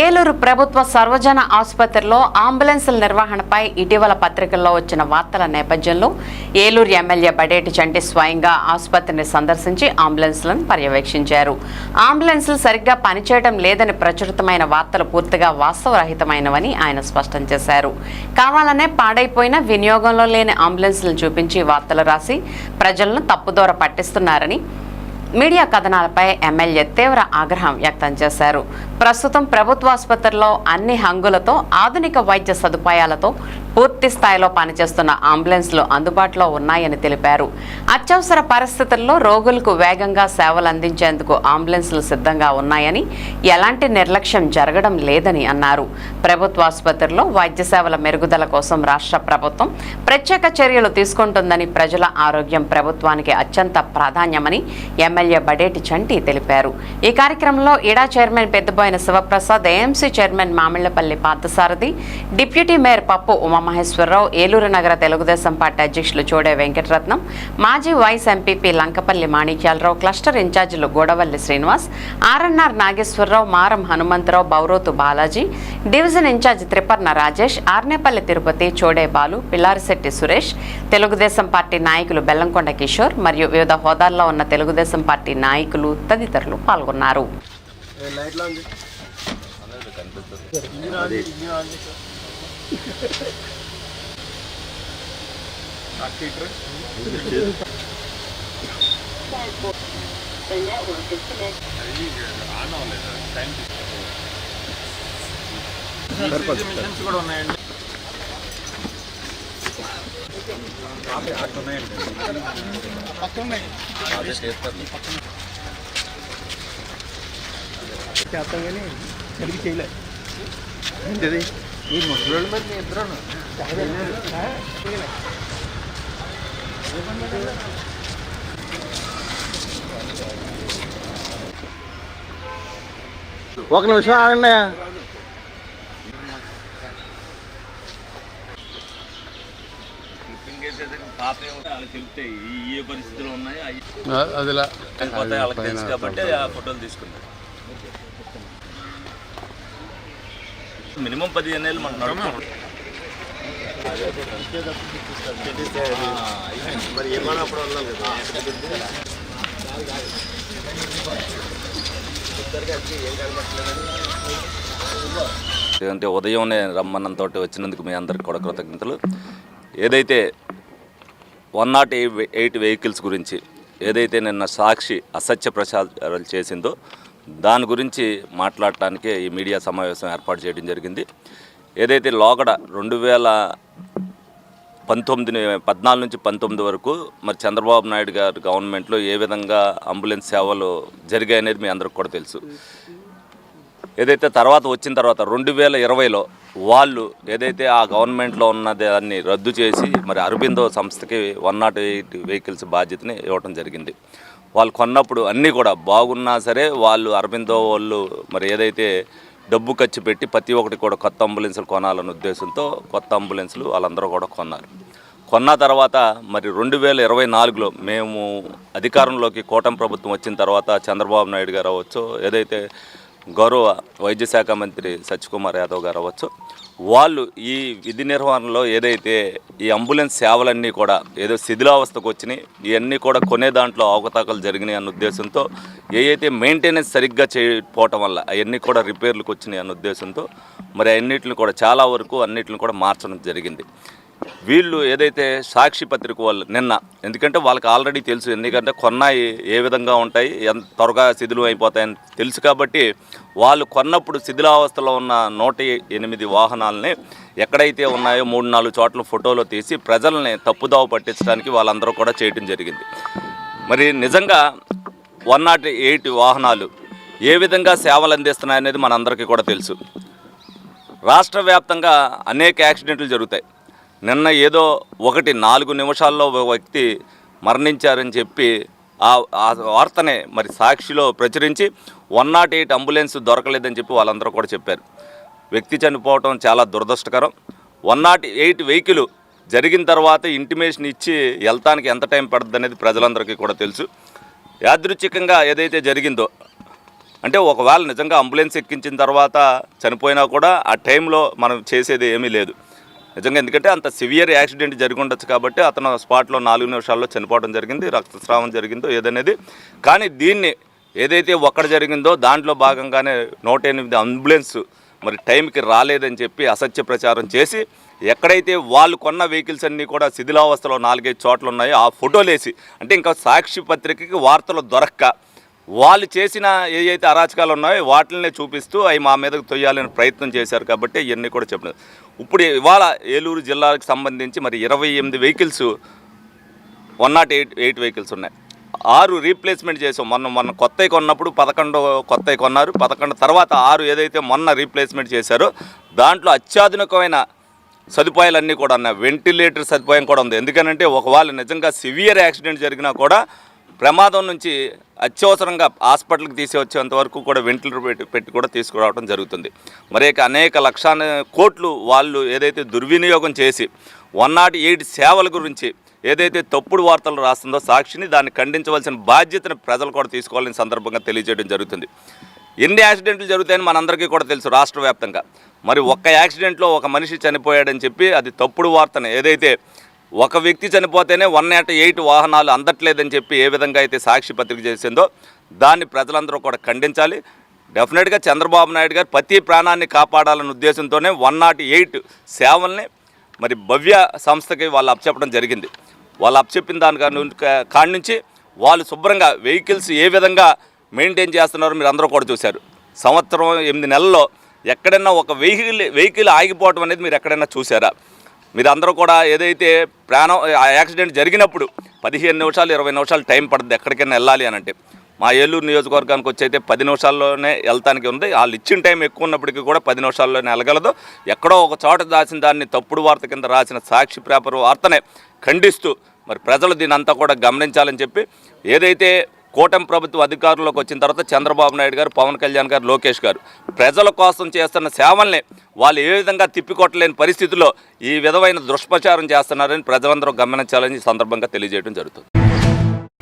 ఏలూరు ప్రభుత్వ సర్వజన ఆసుపత్రిలో అంబులెన్సుల నిర్వహణపై ఇటీవల పత్రికల్లో వచ్చిన వార్తల నేపథ్యంలో ఏలూరు ఎమ్మెల్యే బడేటి చంటి స్వయంగా ఆసుపత్రిని సందర్శించి అంబులెన్సులను పర్యవేక్షించారు. అంబులెన్సులు సరిగ్గా పనిచేయడం లేదని ప్రచురితమైన వార్తలు పూర్తిగా వాస్తవరహితమైనవని ఆయన స్పష్టం చేశారు. కావాలనే పాడైపోయిన వినియోగంలో లేని అంబులెన్సులను చూపించి వార్తలు రాసి ప్రజలను తప్పుదోర పట్టిస్తున్నారని మీడియా కథనాలపై ఎమ్మెల్యే తీవ్ర ఆగ్రహం వ్యక్తం చేశారు. ప్రస్తుతం ప్రభుత్వ ఆసుపత్రిలో అన్ని హంగులతో ఆధునిక వైద్య సదుపాయాలతో పూర్తి స్థాయిలో పనిచేస్తున్న అంబులెన్స్లు అందుబాటులో ఉన్నాయని తెలిపారు. అత్యవసర పరిస్థితుల్లో రోగులకు వేగంగా సేవలు అందించేందుకు అంబులెన్స్లు సిద్ధంగా ఉన్నాయని ఎలాంటి నిర్లక్ష్యం జరగడం లేదని అన్నారు. ప్రభుత్వ ఆసుపత్రిలో వైద్య సేవల మెరుగుదల కోసం రాష్ట్ర ప్రభుత్వం ప్రత్యేక చర్యలు తీసుకుంటుందని ప్రజల ఆరోగ్యం ప్రభుత్వానికి అత్యంత ప్రాధాన్యమని ఎమ్మెల్యే బడేటి చంటి తెలిపారు. ఈ కార్యక్రమంలో ఇడా chairman Peddaboyina Sivaprasad AMC chairman Mamillapalli Parthasarathi deputy mayor Pappu Umamaheswararao Eluru నగర తెలుగుదేశం పార్టీ అధ్యక్షులు చోడే వెంకటరత్నం మాజీ vice MPP Lankapalli Manikyalarao cluster ఇన్ఛార్జీలు Godavalli Srinivas RNR Nageswararao Maram Hanumantharao Bourothu Balaji division incharge Triparna Rajesh Arnepalli Tirupati Chode Balu Pillarisetti Suresh Telugudesam party నాయకులు బెల్లంకొండ కిషోర్ మరియు వివిధ హోదాల్లో ఉన్న Telugu Desam party నాయకులు తదితరులు పాల్గొన్నారు. కూడా ఉన్నాయండి. చేస్తాం కానీ సరిగ్గా ఏంటిది ఈ ముసలి మీద మీ ఇద్దరు ఒక నిమిషం ఆగండి పాత ఏ పరిస్థితులు ఉన్నాయి? వాళ్ళకి తెలుసు కాబట్టి ఆ ఫోటోలు తీసుకున్నారు. మినిమం పదిహేను ఏళ్ళు. మరి కదా అంటే ఉదయంనే రమ్మన్నంతో వచ్చినందుకు మీ అందరికి కూడా కృతజ్ఞతలు. ఏదైతే వన్ నాట్ ఎయిట్ వెహికల్స్ గురించి ఏదైతే నిన్న సాక్షి అసత్య ప్రచారాలు చేసిందో దాని గురించి మాట్లాడటానికి ఈ మీడియా సమావేశం ఏర్పాటు చేయడం జరిగింది. ఏదైతే లోగడ రెండు వేల పంతొమ్మిది పద్నాలుగు నుంచి పంతొమ్మిది వరకు మరి చంద్రబాబు నాయుడు గారి గవర్నమెంట్లో ఏ విధంగా అంబులెన్స్ సేవలు జరిగాయనేది మీ అందరికి కూడా తెలుసు. ఏదైతే తర్వాత వచ్చిన తర్వాత రెండు వేల ఇరవైలో వాళ్ళు ఏదైతే ఆ గవర్నమెంట్లో ఉన్న దాన్ని రద్దు చేసి మరి అరబిందో సంస్థకి వన్ నాట్ ఎయిట్ వెహికల్స్ బాధ్యతని ఇవ్వడం జరిగింది. వాళ్ళు కొన్నప్పుడు అన్నీ కూడా బాగున్నా సరే వాళ్ళు అరబిందో వాళ్ళు మరి ఏదైతే డబ్బు ఖర్చు పెట్టి ప్రతి ఒక్కటి కూడా కొత్త అంబులెన్సులు కొనాలనే ఉద్దేశంతో కొత్త అంబులెన్సులు వాళ్ళందరూ కూడా కొన్నారు. కొన్న తర్వాత మరి రెండు వేల ఇరవై నాలుగులో మేము అధికారంలోకి కూటమి ప్రభుత్వం వచ్చిన తర్వాత చంద్రబాబు నాయుడు గారు అవ్వచ్చు ఏదైతే గౌరవ వైద్య శాఖ మంత్రి సత్యకుమార్ యాదవ్ గారు అవ్వచ్చు. వాళ్ళు ఈ విధి నిర్వహణలో ఏదైతే ఈ అంబులెన్స్ సేవలన్నీ కూడా ఏదో శిథిలావస్థకు వచ్చినాయి ఇవన్నీ కూడా కొనే దాంట్లో అవకతవకలు జరిగినాయి అన్న ఉద్దేశంతో ఏదైతే మెయింటెనెన్స్ సరిగ్గా చేయకపోవటం వల్ల అవన్నీ కూడా రిపేర్లకు వచ్చినాయి అన్న ఉద్దేశంతో మరి అన్నిటిని కూడా చాలా వరకు అన్నిటిని కూడా మార్చడం జరిగింది. వీళ్ళు ఏదైతే సాక్షి పత్రిక వాళ్ళు నిన్న ఎందుకంటే వాళ్ళకి ఆల్రెడీ తెలుసు ఎందుకంటే కొన్నాయి ఏ విధంగా ఉంటాయి ఎంత త్వరగా శిథిలం అయిపోతాయని తెలుసు కాబట్టి వాళ్ళు కొన్నప్పుడు శిథిలావస్థలో ఉన్న నూట ఎనిమిది వాహనాలని ఎక్కడైతే ఉన్నాయో మూడు నాలుగు చోట్ల ఫోటోలు తీసి ప్రజల్ని తప్పుదావ పట్టించడానికి వాళ్ళందరూ కూడా చేయటం జరిగింది. మరి నిజంగా వన్ నాట్ ఎయిట్ వాహనాలు ఏ విధంగా సేవలు అందిస్తున్నాయనేది మనందరికీ కూడా తెలుసు. రాష్ట్ర వ్యాప్తంగా అనేక యాక్సిడెంట్లు జరుగుతాయి. నిన్న ఏదో ఒకటి నాలుగు నిమిషాల్లో ఒక వ్యక్తి మరణించారని చెప్పి ఆ ఆ వార్తనే మరి సాక్షిలో ప్రచురించి వన్ నాట్ ఎయిట్ అంబులెన్స్ దొరకలేదని చెప్పి వాళ్ళందరూ కూడా చెప్పారు. వ్యక్తి చనిపోవటం చాలా దురదృష్టకరం. వన్ నాట్ ఎయిట్ వెహికల్ జరిగిన తర్వాత ఇంటిమేషన్ ఇచ్చి వెళ్తానికి ఎంత టైం పడుతుంది అనేది ప్రజలందరికీ కూడా తెలుసు. యాదృచ్ఛికంగా ఏదైతే జరిగిందో అంటే ఒకవేళ నిజంగా అంబులెన్స్ ఎక్కించిన తర్వాత చనిపోయినా కూడా ఆ టైంలో మనం చేసేది ఏమీ లేదు. నిజంగా ఎందుకంటే అంత సివియర్ యాక్సిడెంట్ జరిగి ఉండొచ్చు కాబట్టి అతను స్పాట్లో నాలుగు నిమిషాల్లో చనిపోవడం జరిగింది రక్తస్రావం జరిగిందో ఏదనేది. కానీ దీన్ని ఏదైతే ఒక్కడ జరిగిందో దాంట్లో భాగంగానే నూట ఎనిమిది అంబులెన్స్ మరి టైంకి రాలేదని చెప్పి అసత్య ప్రచారం చేసి ఎక్కడైతే వాళ్ళు కొన్న వెహికల్స్ అన్నీ కూడా శిథిలావస్థలో నాలుగైదు చోట్ల ఉన్నాయో ఆ ఫోటోలేసి అంటే ఇంకా సాక్షి పత్రికకి వార్తలు దొరక్క వాళ్ళు చేసిన ఏవైతే అరాచకాలు ఉన్నాయో వాటిని చూపిస్తూ అవి మా మీదకు తొయ్యాలని ప్రయత్నం చేశారు కాబట్టి ఇవన్నీ కూడా చెప్పినారు ఇప్పుడు ఇవాళ ఏలూరు జిల్లాకు సంబంధించి మరి ఇరవై ఎనిమిది vehicles one nought eight eight vehicles ఉన్నాయి. ఆరు రీప్లేస్మెంట్ చేసాం. మొన్న మొన్న కొత్తవి కొన్నప్పుడు పదకొండు కొత్తవి కొన్నారు. పదకొండు తర్వాత ఆరు ఏదైతే మొన్న రీప్లేస్మెంట్ చేశారో దాంట్లో అత్యాధునికమైన సదుపాయాలన్నీ కూడా ఉన్నాయి. వెంటిలేటర్ సదుపాయం కూడా ఉంది. ఎందుకనంటే ఒకవేళ నిజంగా సివియర్ యాక్సిడెంట్ జరిగినా కూడా ప్రమాదం నుంచి అత్యవసరంగా హాస్పిటల్కి తీసుకొచ్చేంత వరకు కూడా వెంటిలేటర్ పెట్టి పెట్టి కూడా తీసుకురావడం జరుగుతుంది. మరి అనేక లక్షల కోట్లు వాళ్ళు ఏదైతే దుర్వినియోగం చేసి వన్ నాట్ ఎయిట్ సేవల గురించి ఏదైతే తప్పుడు వార్తలు రాస్తుందో సాక్షిని దాన్ని ఖండించవలసిన బాధ్యతను ప్రజలు కూడా తీసుకోవాలని సందర్భంగా తెలియజేయడం జరుగుతుంది. ఎన్ని యాక్సిడెంట్లు జరుగుతాయని మనందరికీ కూడా తెలుసు రాష్ట్ర వ్యాప్తంగా. మరి ఒక్క యాక్సిడెంట్లో ఒక మనిషి చనిపోయాడని చెప్పి అది తప్పుడు వార్తను ఏదైతే ఒక వ్యక్తి చనిపోతేనే వన్ నాట్ ఎయిట్ వాహనాలు అందట్లేదని చెప్పి ఏ విధంగా అయితే సాక్షి పత్రిక చేసిందో దాన్ని ప్రజలందరూ కూడా ఖండించాలి. డెఫినెట్గా చంద్రబాబు నాయుడు గారు ప్రతి ప్రాణాన్ని కాపాడాలన్న ఉద్దేశంతోనే వన్ నాట్ ఎయిట్ సేవల్ని మరి భవ్య సంస్థకి వాళ్ళు అప్పచెప్పడం జరిగింది. వాళ్ళు అప్పచెప్పిన దాని కాడి నుంచి- వాళ్ళు శుభ్రంగా వెహికల్స్ ఏ విధంగా మెయింటైన్ చేస్తున్నారో మీరు అందరూ కూడా చూశారు. సంవత్సరం ఎనిమిది నెలల్లో ఎక్కడైనా ఒక వెహికల్ వెహికల్ ఆగిపోవడం అనేది మీరు ఎక్కడైనా చూసారా మీరందరూ కూడా ఏదైతే ప్రాణం ఆ యాక్సిడెంట్ జరిగినప్పుడు పదిహేను నిమిషాలు ఇరవై నిమిషాలు టైం పడుతుంది ఎక్కడికైనా వెళ్ళాలి అని అంటే. మా ఏలూరు నియోజకవర్గానికి వచ్చి అయితే పది నిమిషాల్లోనే వెళ్తానికి ఉంది. వాళ్ళు ఇచ్చిన టైం ఎక్కువ ఉన్నప్పటికీ కూడా పది నిమిషాల్లోనే వెళ్ళగలదు. ఎక్కడో ఒక చోట దాచిన దాన్ని తప్పుడు వార్త కింద రాసిన సాక్షి పేపర్ వార్తనే ఖండిస్తూ మరి ప్రజలు దీని అంతా కూడా గమనించాలని చెప్పి ఏదైతే కూటమి ప్రభుత్వ అధికారంలోకి వచ్చిన తర్వాత చంద్రబాబు నాయుడు గారు పవన్ కళ్యాణ్ గారు లోకేష్ గారు ప్రజల కోసం చేస్తున్న సేవల్ని వాళ్ళు ఏ విధంగా తిప్పికొట్టలేని పరిస్థితిలో ఈ విధమైన దుష్ప్రచారం చేస్తున్నారని ప్రజలందరూ గమనించాలని ఈ సందర్భంగా తెలియజేయడం జరుగుతుంది.